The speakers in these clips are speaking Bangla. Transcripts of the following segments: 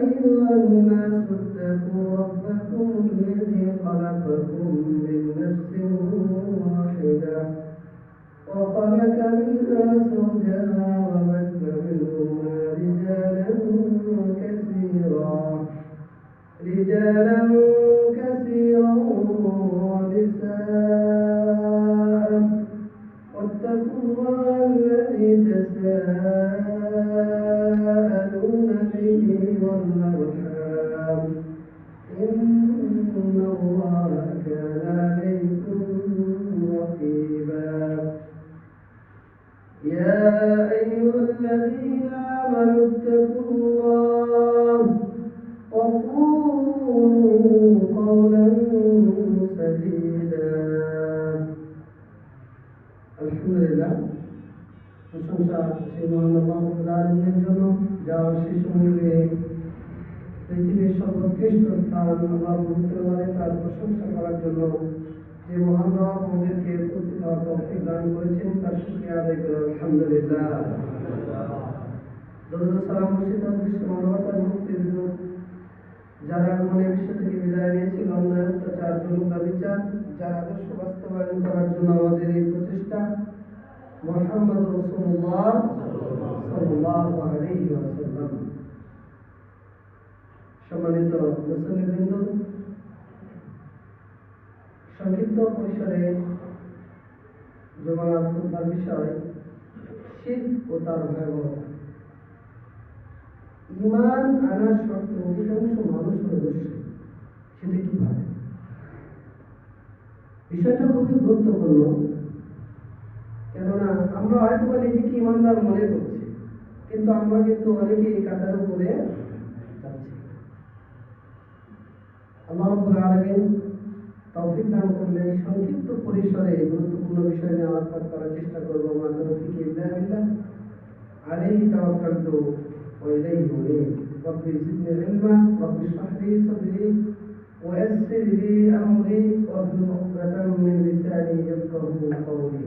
أيها الناس اتقوا ربكم الذي خلقكم تساءلون به والأرحام. إن الله كان عليكم يا أيها الذين آمنوا اتقوا পৃথিবীর সর্বোৎকৃষ্ট স্থান আল্লাহ পবিত্র ঘরে তার প্রশংসা করার জন্য যে মহান রব আমাদেরকে উপস্থিত দান করেছেন, তার শুকরিয়া আদায় করে, আলহামদুলিল্লাহ। মুক্তির জন্য যারা মনে বিশ্ব থেকে যার আদর্শ করার জন্য আমাদের এই প্রচেষ্টা মোহাম্মদ সম্মানিত মুসলিমবৃন্দ সংক্ষিপ্ত পরিসরে জমার খুববার বিষয় শীত ও তার ভয়াবহতা ইমান আনার শর্তে অধিকাংশ মানুষ অবশ্যই সেটা কীভাবে বিষয়টা খুবই গুরুত্বপূর্ণ, কেননা আমরা হয়তো নিজেকে ইমানদার মনে করছি, কিন্তু আমরা কিন্তু অনেকে এই কাতার উপরে যাচ্ছি আল্লাহ রব্বুল আলামিন তৌফিক দান করলে সংক্ষিপ্ত পরিসরে গুরুত্বপূর্ণ বিষয় নিয়ে আলোচনা করার চেষ্টা করবো আমার তৌফিক ইল্লাহ বিল্লাহ আলাইহি তাওয়াক্কালতু ওয়া ইলাইহি উনীব রব্বি জিদনি ইলমা রব্বি ইশরাহ লি সাদরি ويسر لي أمري واحلل عقدة من لساني يفقهوا قولي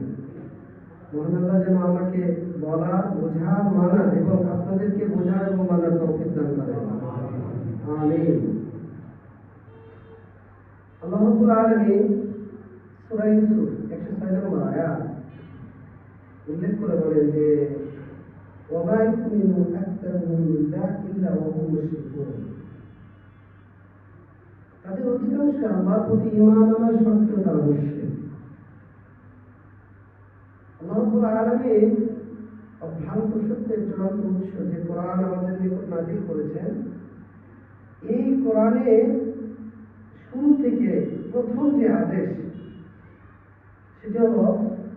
মহান আল্লাহ যেন আমাকে বলার বোঝার মানার এবং আপনাদেরকে বোঝার এবং মানার তৌফিক দান করেন আমিন আল্লাহ রাব্বুল সূরা ইউসুফ 106 নম্বর আয়াত উল্লেখ করে বলেন যে তাদের অধিকাংশ আল্লাহর প্রতি ঈমান আনার সত্ত্বেও তারা মুশরিক। আল্লাহ রাব্বুল অভ্রান্ত সত্যের চূড়ান্ত উৎস যে কোরআন আমাদের নিকট নাজিল করেছেন, এই কোরআনে শুরু থেকে প্রথম যে আদেশ সেটি হলো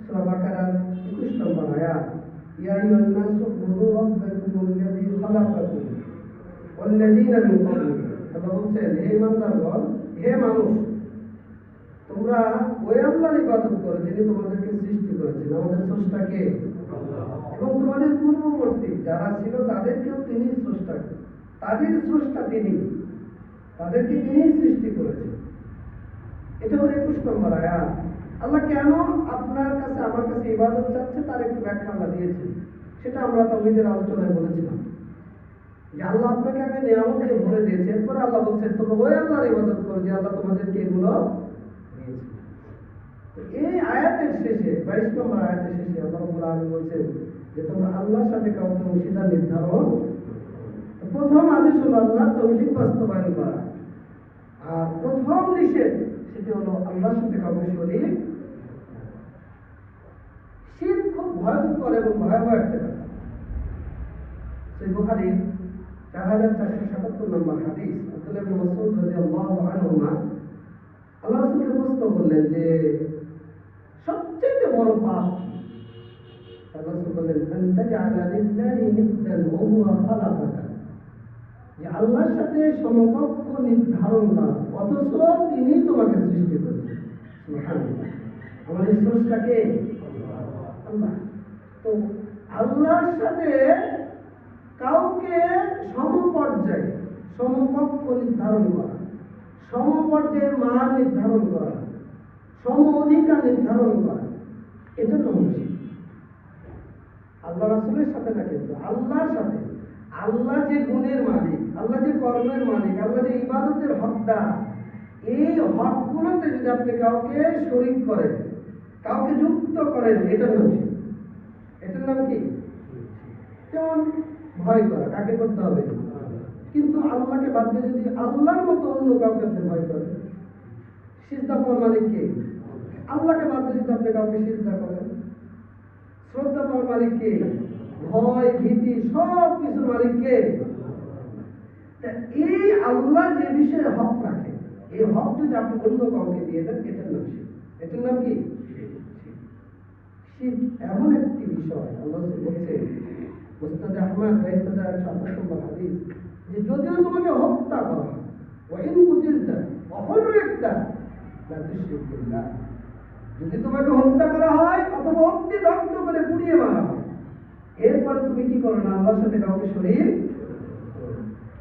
সূরা বাকারার 21 নম্বর আয়াত। হে মানুষ তোমরা ওই আল্লাহর ইবাদত করো যিনি তোমাদেরকে সৃষ্টি করেছেন। আমাদের স্রষ্টাকে এবং তোমাদের পূর্ববর্তী যারা ছিল তাদেরকেও তিনি স্রষ্টা তাদের স্রষ্টা তিনি। তাদেরকে তিনি সৃষ্টি করেছেন এটা হলো একুশ নম্বর আয়াত। আল্লাহ কেন আপনার কাছে, আমার কাছে ইবাদত চাচ্ছে, তার একটু ব্যাখ্যা আমরা দিয়েছি সেটা আমরা তৌহিদের আলোচনায় বলেছিলাম। যে আল্লাহ আপনাকে আগে নিয়ামত ভরে দিয়েছে, এরপরে আল্লাহ বলছেন, তোমরা ওই আল্লাহর ইবাদত করো যে আল্লাহ তোমাদেরকে এগুলো এই আয়াতের শেষে, বাইশ নম্বর আয়াতের শেষে আল্লাহ বলছেন যে তোমরা আল্লাহর সাথে কাউকে অংশীদার নির্ধারণ প্রথম আদেশ হলো আল্লাহ তৌহিদ বাস্তবায়ন করা। আর প্রথম নিষেধ সেটি হলো আল্লাহর সাথে কাউকে শরীক শীত খুব ভয়ঙ্কর এবং ভয়াবহ একটা সেই চার হাজার চারশো সাতাত্তর নম্বর হাদিস, আব্দুল্লাহ ইবনে মাসউদ রাদিয়াল্লাহু আনহুমা, আল্লাহ রাসূলকে প্রশ্ন করলেন যে সবচেয়ে বড় পাপ আল্লাহ রাসূল বললেন, আন তাজআলা লিল্লাহি নিদ্দান ওয়া হুয়া খালাকাকা। যে আল্লাহর সাথে সমকক্ষ নির্ধারণ করা, অথচ তিনি তোমাকে সৃষ্টি করেছেন। আমাদের স্রষ্টাকে তো আল্লাহর সাথে কাউকে সমপর্যায়ে, সমকক্ষ নির্ধারণ করা, সমপর্যায়ের মান নির্ধারণ করা, সম অধিকার নির্ধারণ করা, এটা তো উচিত আল্লাহ রাসুলের সাথে না কিন্তু আল্লাহর সাথে। আল্লাহ যে গুণের মানে আল্লাহ যে কর্মের মালিক, আল্লাহ যে ইবাদতের হকদার, এই হকগুলোতে যদি আপনি কাউকে শরিক করেন, কাউকে যুক্ত করেন, এটার নাম। এটার নাম কি? যেমন ভয় করা, কাকে করতে হবে? কিন্তু আল্লাহকে বাদ দিয়ে যদি আল্লাহর মতো অন্য কাউকে আপনি ভয় করেন, সিজদা পাওয়ার মালিক কে? আল্লাহকে বাদ দিয়ে যদি আপনি কাউকে সিজদা করেন, শ্রদ্ধা পাওয়ার মালিক কে? ভয়, ভীতি সব কিছুর মালিক কে? এই আল্লাহ যে বিষয়ে হক রাখে এই হক যদি আপনি অন্য কাউকে দিয়ে দেন এটার নাম শিরক। এটার নাম কি? শিরক এমন একটি বিষয় আল্লাহ বলছে আহমদ বাইস্তাদ নম্বর হাদিস যে যদিও তোমাকে হত্যা করা হয় ওয়াইন তুশরিক বিল্লাহ যদি তোমাকে হত্যা করা হয় অথবা অগ্নি দগ্ধ করে পুড়িয়ে মারা হয় এরপরে তুমি কি করো না আল্লাহর সাথে কাউকে শরীর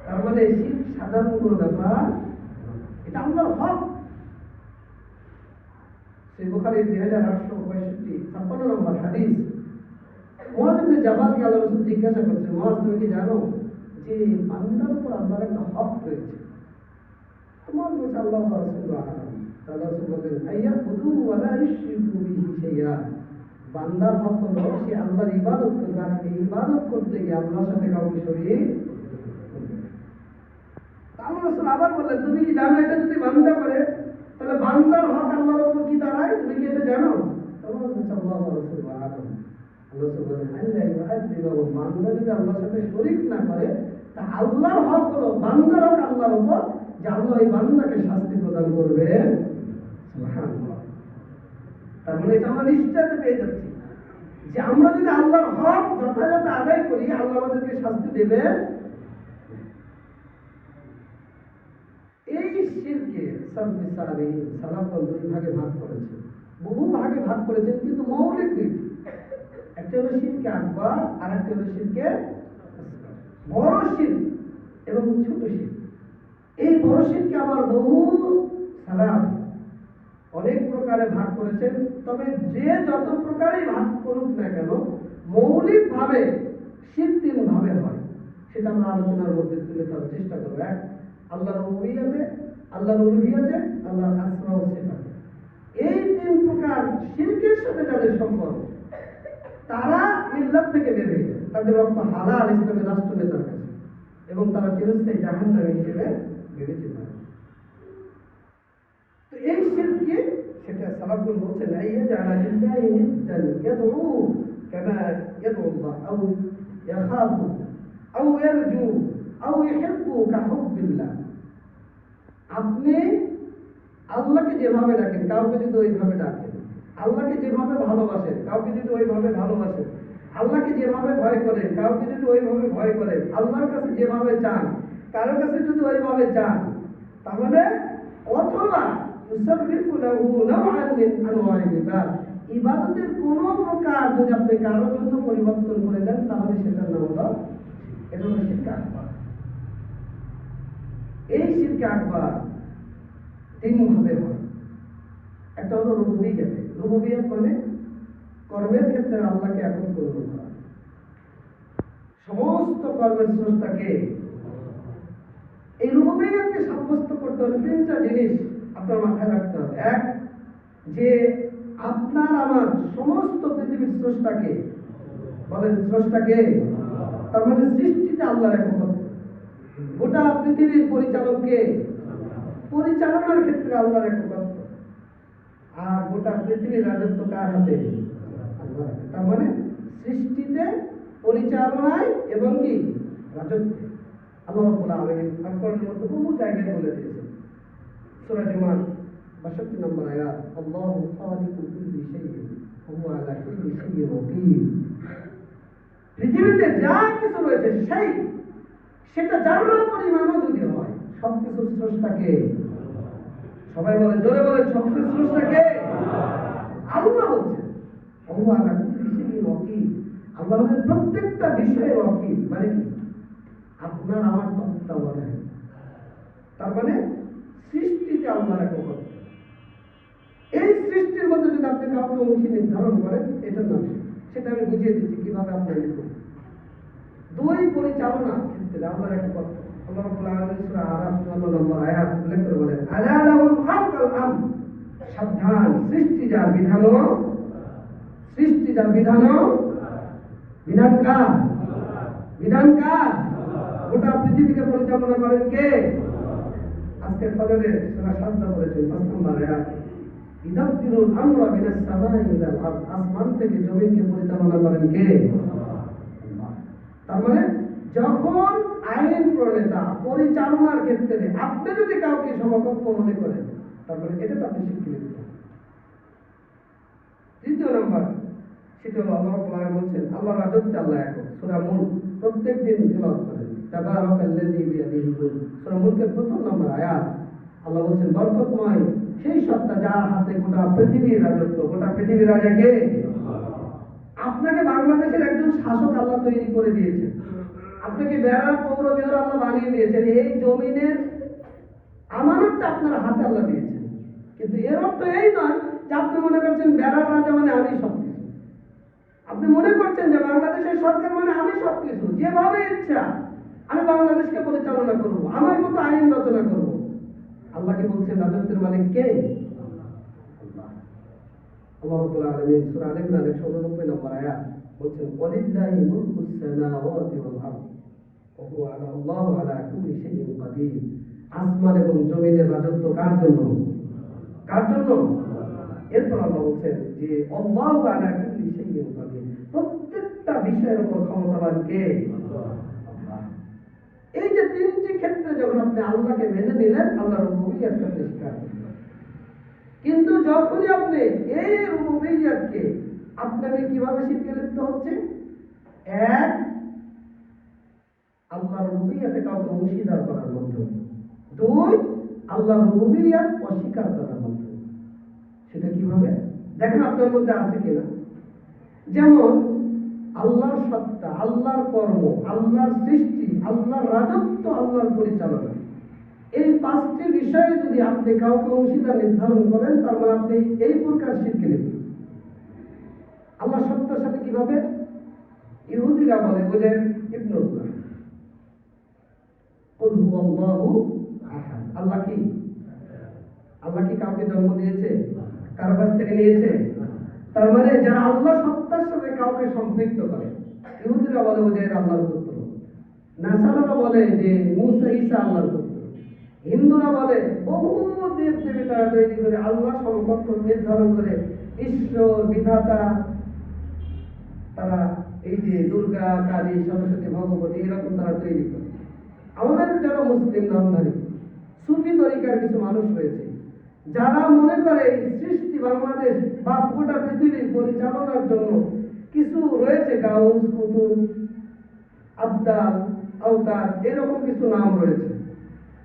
তার মানে শিখ সাধারণ কোনো ব্যাপার এটা আল্লাহর হক। সেই বোখারি দুই হাজার আটশো পঁয়ষট্টি ছাপ্পান্ন নম্বর হাদিস। মহাজ ইবনে জাবালকে আল্লাহ রসুল জিজ্ঞাসা করছে মহাজ তুমি কি জানো যে বান্দার উপর আল্লাহর একটা হক রয়েছে? তোমার বলছে, আল্লাহ রসুল আল্লাহ রসুল বললেন, আইয়া হুদু ওয়ালা ইশরিকু বিহি বান্দার হক হলো সে আল্লাহর ইবাদত করবে, আর এই ইবাদত করতে গিয়ে আল্লাহর সাথে কাউকে শরীর আল্লাহ রসুল আবার বললেন, তুমি কি জানো এটা যদি বান্দা করে, তাহলে বান্দার হক আল্লাহর উপর কি দাঁড়ায়? তুমি কি এটা জানো? তোমার বলছে আল্লাহ রসুল আল্লাহ যদি আল্লাহর সাথে শরীক না করে, তা আল্লাহর হক হলো বান্দার হক আল্লাহর উপর, যে আল্লাহ ওই বান্দাকে শাস্তি প্রদান করবে। তার মানে এটা আমরা নিশ্চয়তা পেয়ে যাচ্ছি। যে আমরা যদি আল্লাহর হক যথাযথ আদায় করি, আল্লাহ আমাদেরকে শাস্তি দেবে এই শিরকে সালফিসারি সালাফগণ দুই ভাগে ভাগ করেছেন বহু ভাগে ভাগ করেছেন কিন্তু মৌলিক দুইটি একটা হলো শিরকে আকবর আর একটা হলো শিরকে বড় শির এবং ছোট শির এই বড় শিরকে আবার বহু সালাফ অনেক প্রকারে ভাগ করেছেন, তবে যে যত প্রকারেই ভাগ করুক না কেন, মৌলিকভাবে শীত তিন ভাবে হয়। সেটা আমরা আলোচনার মধ্যে তুলে ধরার চেষ্টা করব। এক আল্লাহর রুবিয়াতে আল্লাহর উলুহিয়াতে, আল্লাহর আসমা ও সিফাতে। এই তিন প্রকার শিরকের সাথে যাদের সম্পর্ক, তারা মিল্লাত থেকে বের তাদের রক্ত হালাল ইসলামের রাষ্ট্রনেতার কাছে। এবং তারা চিরস্থায়ী জাহান্নামী হিসেবে বিবেচিত হয়। তো এই শিরকে, সেটা সালাফগুল বলছেন আইয়া জালা লিল্লাহি নিদ্দান ইয়াদউ কামা ইয়াদউ আল্লাহ, আও ইয়াখাফু, আও ইয়ারজু আপনি আল্লাহকে যেভাবে ডাকেন, কাউকে যদি ওইভাবে ডাকেন, আল্লাহকে যেভাবে ভালোবাসেন, কাউকে যদি ওইভাবে ভালোবাসেন, আল্লাহকে যেভাবে ভয় করেন, কাউকে যদি ওইভাবে ভয় করেন, আল্লাহর কাছে যেভাবে চান, কারোর কাছে যদি ওইভাবে চান, তাহলে অথবা ইবাদতের কোন প্রকার যদি আপনি কারোর জন্য পরিবর্তন করে দেন, তাহলে সেটার নাম হলো এটা হলো আকবার এই শিরক আকবার তিন ভাবে হয়। একটা হলো রুবুবিয়াত। রুবুবিয়াত মানে কর্মের ক্ষেত্রে আল্লাহকে এখন পূর্ণ করা সমস্ত কর্মের স্রষ্টাকে এই রুবুবিয়াতকে সাব্যস্ত করতে হলে তিনটা জিনিস আপনার মাথায় রাখতে হবে। এক, যে আপনার আমার সমস্ত পৃথিবীর স্রষ্টাকে বলেন স্রষ্টাকে, তার মানে সৃষ্টিতে আল্লাহর একমাত্র গোটা পৃথিবীর পরিচালককে পরিচালনার ক্ষেত্রে আল্লাহর একমাত্র আর গোটা পৃথিবীর রাজত্ব কার হাতে? আল্লাহর হাতে। তার মানে সৃষ্টিতে, পরিচালনায় এবং কি? রাজত্বে। আল্লাহ রাব্বুল আলামিন আকবরের মধ্যে বহু জায়গায় বলে দিয়েছেন। সূরা জুমার 62 নম্বর আয়াত, আল্লাহু খালিকু কুল্লি শাইইন, হুয়া আলা কুল্লি শাইইন ওয়াকিল। পৃথিবীতে যা কিছু রয়েছে, সেই সেটা জানলা পরিমাণও যদি হয় সব কিছুর স্রষ্টাকে। সবাই বলে জোরে বলে সব কিছুর স্রষ্টাকে? আল্লাহ হচ্ছে আল্লাহ আলা কুল্লি আল্লাহ হলেন প্রত্যেকটা বিষয়ের ওয়াকিল মানে কি? আপনার, আমার তত্ত্বাবধানে তার মানে সৃষ্টিতে আল্লাহর একমাত্র এই সৃষ্টির মধ্যে যদি আপনি কাউকে অংশী নির্ধারণ করেন নাম শিরক। সেটা আমি বুঝিয়ে দিচ্ছি, কীভাবে আপনার দুই পরিচালনা ক্ষেত্রে এক কথা আল্লাহ রাব্বুল আলামিন সূরা আরাফ 54 নম্বর আয়াত উল্লেখ করে সাবধান, সৃষ্টি সৃষ্টি গোটা পৃথিবীকে পরিচালনা করেন কে? আজকে ফজরে সূরা সাজদা করেছেন পাঁচ নম্বর আয়াত ইদাব্বিরুল আমরা মিনাস সামাই ইলাল আরদ আসমান থেকে জমিনকে পরিচালনা করেন কে? তার মানে যখন আইন প্রণেতা, পরিচালনার ক্ষেত্রে আপনি যদি কাউকে সমকক্ষ মনে করেন তারপরে এটা তো আপনি স্বীকৃতি। তৃতীয় নম্বর হলো আল্লাহ বলছেন, আল্লাহ রাজত্বে আল্লাহ সূরা মুলক প্রত্যেক দিন করেন। প্রথম নম্বর আয়াত, আল্লাহ বলছেন, বরকতময় সেই সত্তা যার হাতে গোটা পৃথিবীর রাজত্ব, গোটা পৃথিবীর রাজা কে আপনাকে বাংলাদেশের একজন শাসক আল্লাহ তৈরি করে দিয়েছেন। আপনাকে বেড়া, পৌর মেয়র আল্লাহ বানিয়ে দিয়েছেন। এই জমিনের আমানতটা আপনার হাতে আল্লাহ দিয়েছেন। কিন্তু এর অর্থ এই নয় যে আপনি মনে করছেন বেড়ার রাজা মানে আমি সব কিছু আপনি মনে করছেন যে বাংলাদেশের সরকার মানে আমি সব কিছু যেভাবে ইচ্ছা, আমি বাংলাদেশকে পরিচালনা করব। আমার মতো আইন রচনা করব। আল্লাহকে বলছেন রাজত্বের মানে কে? আল্লাহ রাব্বুল আলামিন সূরা আল ইমরান 189 নম্বর আয়াত বলছেন, ওয়ালিল্লাহি মুলকুস সামাওয়াতি ওয়াল আরদ। ওয়া আলা, আল্লাহু আলা কুল্লি শাইইন কাদির। আসমান এবং জমিনের রাজত্ব কার জন্য? কার জন্য? এরপর আল্লাহ বলছেন যে প্রত্যেকটা বিষয়ের উপর ক্ষমতাবান কে? এই যে তিনটি ক্ষেত্রে যখন আপনি আল্লাহকে মেনে নিলেন, আল্লাহর আপনি স্বীকার করলেন কিন্তু যখনই আপনি এই রুবুবিয়্যাতকে আপনাকে কীভাবে শিখতে লিপ্ত হচ্ছে? এক আল্লাহর রুবুবিয়্যাতে কাউকে অংশীদার করার মাধ্যমে দুই আল্লাহর রুবুবিয়্যাত অস্বীকার করার মাধ্যমে সেটা কীভাবে? দেখেন আপনার মধ্যে আছে কিনা? যেমন, আল্লাহর সত্তা, আল্লাহর কর্ম, আল্লাহর সৃষ্টি, আল্লাহর রাজত্ব, আল্লাহর পরিচালনা। এই পাঁচটি বিষয়ে যদি আপনি কাউকে অংশীদার নির্ধারণ করেন, তার মানে আপনি এই প্রকার শিখে নেবেন। আল্লাহ সত্তার সাথে কীভাবে? ইহুদিরা বলে বোঝেন ইবনুল্লাহ আল্লাহ কি? আল্লাহ কি কাউকে জন্ম দিয়েছে? কারও কাছ থেকে নিয়েছে? তার মানে যারা আল্লাহ সত্তার সাথে কাউকে সম্পৃক্ত করে, ইহুদিরা বলে এরা আল্লাহর পুত্র। নাসারারা বলে যে, মুসা, ঈসা আল্লাহর পুত্র। হিন্দুরা বলে, বহু দেব দেবী তারা তৈরি করে, আল্লাহ সম্পর্ক নির্ধারণ করে ঈশ্বর বিধাতা, তারা এই যে দুর্গা, কালী, সরস্বতী, ভগবতী, এরকম তারা তৈরি করে। আমাদের যারা মুসলিম নামধারী, সুফি তরিকার কিছু মানুষ রয়েছে, যারা মনে করে সৃষ্টি বাংলাদেশ বা গোটা পৃথিবী পরিচালনার জন্য কিছু রয়েছে, গাউস, কুতুব আবদাল আওতার, এরকম কিছু নাম রয়েছে।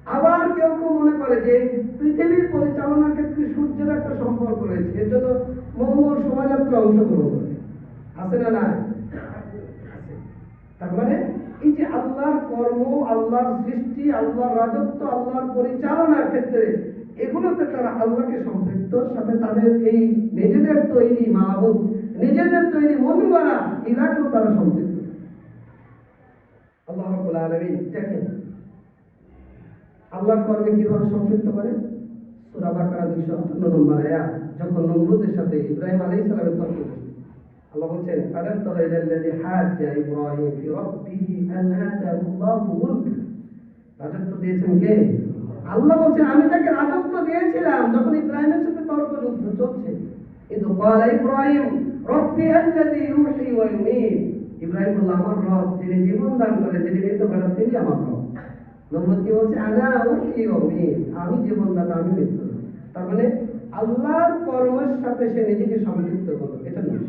আবার কেউ কেউ মনে করে যে পৃথিবীর পরিচালনার ক্ষেত্রে সূর্যের একটা সম্পর্ক রয়েছে, এর জন্য মঙ্গল শোভাযাত্রা অংশগ্রহণ করে। আছে না না তার মানে এই যে আল্লাহর কর্ম, আল্লাহর সৃষ্টি, আল্লাহর রাজত্ব, আল্লাহর পরিচালনার ক্ষেত্রে এগুলোতে তারা আল্লাহকে সম্পৃক্ত, সাথে তাদের এই নিজেদের তৈরি মাহবুব নিজেদের তৈরি মন গড়া ইলাকেও তারা সম্পৃক্ত। আল্লাহ রাব্বুল আলামিন দেখেন আল্লাহর কর্মে কীভাবে সম্পৃক্ত করে? সূরা বাকারা 258 নম্বর আয়াত যখন নমরুদের সাথে ইব্রাহিম আলাইহিস সালামের তর্ক আল্লাহ বলছেন, আলাম হাজ্জা ইব্রাহিম ফি রাব্বিহি আন রাজত্ব দিয়েছেন কে? আল্লাহ বলছেন, আমি তাকে রাজত্ব দিয়েছিলাম যখন ইব্রাহিমের সাথে তর্ক যুদ্ধ চলছে। কিন্তু ক্বালা ইব্রাহিম, রব্বি আল্লাযী ইউহী ওয়া ইউমীত ইব্রাহিম বলল, আমার রব, যিনি জীবন দান করে, যিনি মৃত্যু ঘটান তিনি আমার রব। নমরুদ কি বলছে? আনা ওয়া উমীত আমি জীবন দাতা আমি মৃত্যু। তার মানে আল্লাহর কর্মের সাথে সে নিজেকে সম্পৃক্ত করল। এটা নয়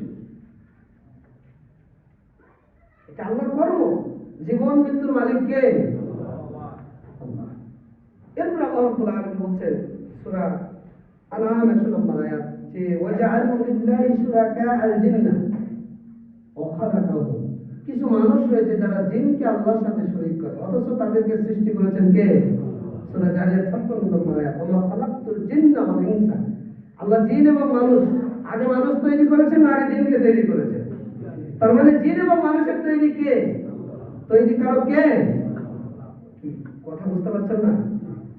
এটা আল্লাহর কর্ম। জীবন, মৃত্যুর মালিক কে? এরপর আল্লাহ রাব্বুল আলামিন বলছেন, সূরা আনআম 100 নম্বর আয়াত, যে ওয়াজআলু লিল্লাহি শুরাকা আল জিন্নাহ ওয়া খালাকাহুম কিছু মানুষ রয়েছে যারা জিনকে আল্লাহর সাথে শরীক করে। অথচ তাদেরকে সৃষ্টি করেছেন কে? সূরা জারিয়াত 56 নম্বর মা খালাকতুল জিন্না ওয়াল ইনসা। আল্লাহ জিন এবং মানুষ আগে মানুষ তৈরি করেছেন না আগে জিনকে তৈরি করেছেন। তার মানে জিন এবং মানুষের তৈরি কে? তো তৈরিকারক কে? কথা বুঝতে পারছেন না?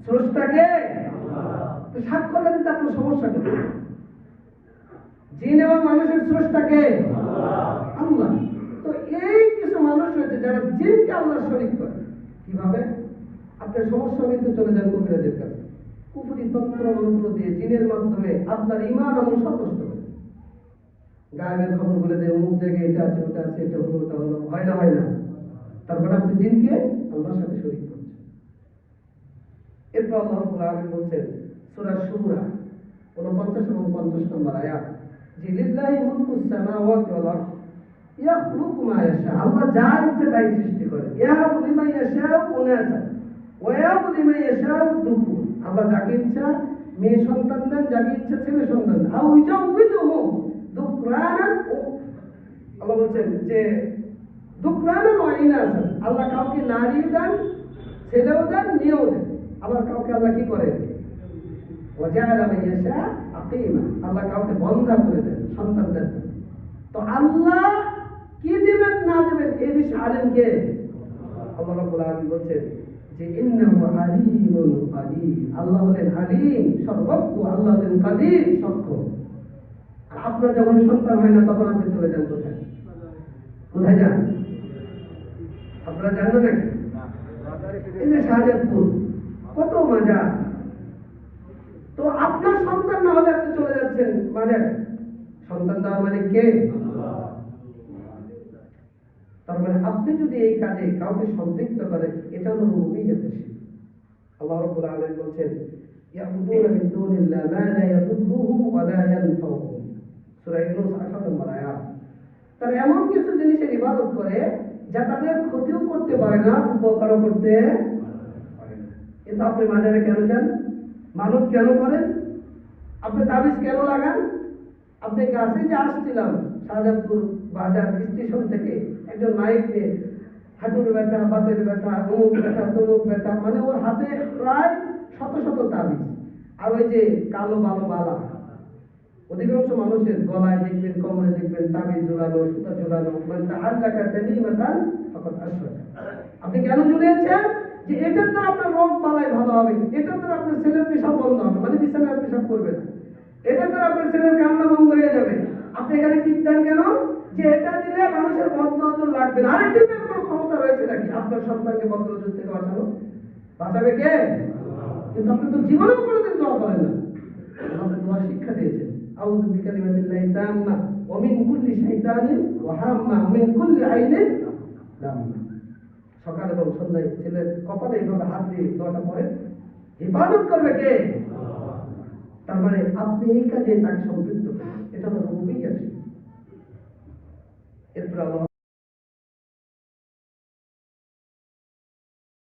স্রষ্টা কে? তো সাক্ষরটা দিতে আপনার সমস্যা কি জিন এবং মানুষের স্রষ্টা কে? আল্লাহ। তো এই কিছু মানুষ রয়েছে যারা জিনকে আল্লাহর শরীক করে। কীভাবে? আপনার সমস্যা কিন্তু চলে যান কবিরাজের কাছে। কুপুরি তন্ত্র মন্ত্র দিয়ে জিনের মাধ্যমে আপনার ইমান সব নষ্ট করে গায়েবের খবর বলে দেয়, অমুক জায়গায় এটা আছে, ওটা আছে, এটা হলো, ওটা হলো, হয় না হয় না। তারপরে আপনি জিনকে আল্লাহর সাথে শরীক করছেন। এরপর আল্লাহ রাব্বুল বলছেন, সূরা শুরা 49 এবং 50 নম্বর আয়াত, যে লিল্লাহি মুলকুস সামাওয়াতি ওয়াল আরদ। আল্লাহ যা ইচ্ছে তাই সৃষ্টি করে। ইয়াহাবু লিমান ইয়াশাউ উনাসা ওয়া লিমান ইয়াশাউ দুকুর। আল্লাহ যাকে ইচ্ছা, মেয়ে সন্তান দেন, যাকে ইচ্ছা ছেলে সন্তান দেন। আও ইজাউযুহুম দুকরানান ও। আল্লাহ বলছেন যে, দুকরানান ওয়া ইনাসান আল্লাহ কাউকে নারীও দেন, ছেলেও দেন, মেয়েও দেন। আবার কাউকে আল্লাহ কি করেন ওয়াজাআল মান ইয়াশা আকিমা। আল্লাহ কাউকে বন্ধা করে দেন, সন্তান দেন। তো আল্লাহ না দিবেন এই বিষয়ে আলেম কে আল্লাহ রাব্বুল আলামিন বলছেন যে ইন্নাহু আলিমুন কাদির। আল্লাহ হলেন আলিম, সর্বজ্ঞ। আল্লাহ হলেন কাদির আর আপনার যখন সন্তান হয় না, তখন আপনি চলে যান কোথায়? কোথায় যান? আপনারা নাকি? এই যে শাহজাদপুর, কত মজা। তো আপনার সন্তান না হলে আপনি চলে যাচ্ছেন বাজারে সন্তান দেওয়ার মানে কে? মানে আপনি যদি এই কাজে কাউকে সম্পৃক্ত করেন, এটা হলো রুবিয়াতের শিরক আল্লাহ রাব্বুল আলামিন বলছেন, ইয়াবুদুনা মিন দুনিল্লাহ মা লা ইয়াদুররুহুম ওয়া লা ইয়ানফাউহুম সূরা ইউনূস 18 নম্বর আয়াত। তারা এমন কিছু জিনিসের ইবাদত করে যা তাদের ক্ষতিও করতে পারে না, উপকারও করতে পারে না। কিন্তু আপনি বাজারে কেন যান? মানত কেন করেন? আপনি তাবিজ কেন লাগান? আপনি কাছে যে আসছিলাম, শাহজাদপুর বাজার স্টেশন থেকে একজন মাইক নিয়ে হাঁটুর ব্যথা, বাতের ব্যথা, অমুক ব্যথা, তমুক ব্যথা মানে ওর হাতে প্রায় শত শত তাবিজ। আর ওই যে কালো বালো বালা, অধিকাংশ মানুষের গলায় দেখবেন, কোমরে দেখবেন, তাবিজ ঝুলানো, সুতা ঝুলানো মানে আল্লাহ তেমনি ফকত আশ্রয় আপনি কেন ঝুলিয়েছেন? যে এটার দ্বারা আপনার রোগ বালাই ভালো হবে এটার দ্বারা আপনার ছেলের পেশাব বন্ধ হবে মানে বিছানায় পেশাব করবে না। এটার দ্বারা আপনার ছেলের কান্না বন্ধ হয়ে যাবে। আপনি এখানে দেন কেন? যে এটা দিলে মানুষের বদ্ধ নজর লাগবে না আরেক কোনো ক্ষমতা রয়েছে নাকি? আপনার সন্তানকে বদ্ধ থেকে বাঁচানো। বাঁচাবে কে? কিন্তু আপনি তো জীবনেও কোনোদিন দোয়া করেন না। আমাদের দোয়া শিক্ষা দিয়েছেন। আউযু বিকালিমাতিল্লাহি তাম্মা, ওয়া মিন কুল্লি শাইতানিন ওয়া হাম্মা মিন কুল্লি আইনিন সকাল এবং সন্ধ্যায় ছেলের কপালে এইভাবে হাত দিয়ে দোয়াটা পড়ে হেফাজত করবে কে? তার মানে আপনি এই কাজে তাকে সম্পৃক্ত এটা হলো আছে এরপর আল্লাহ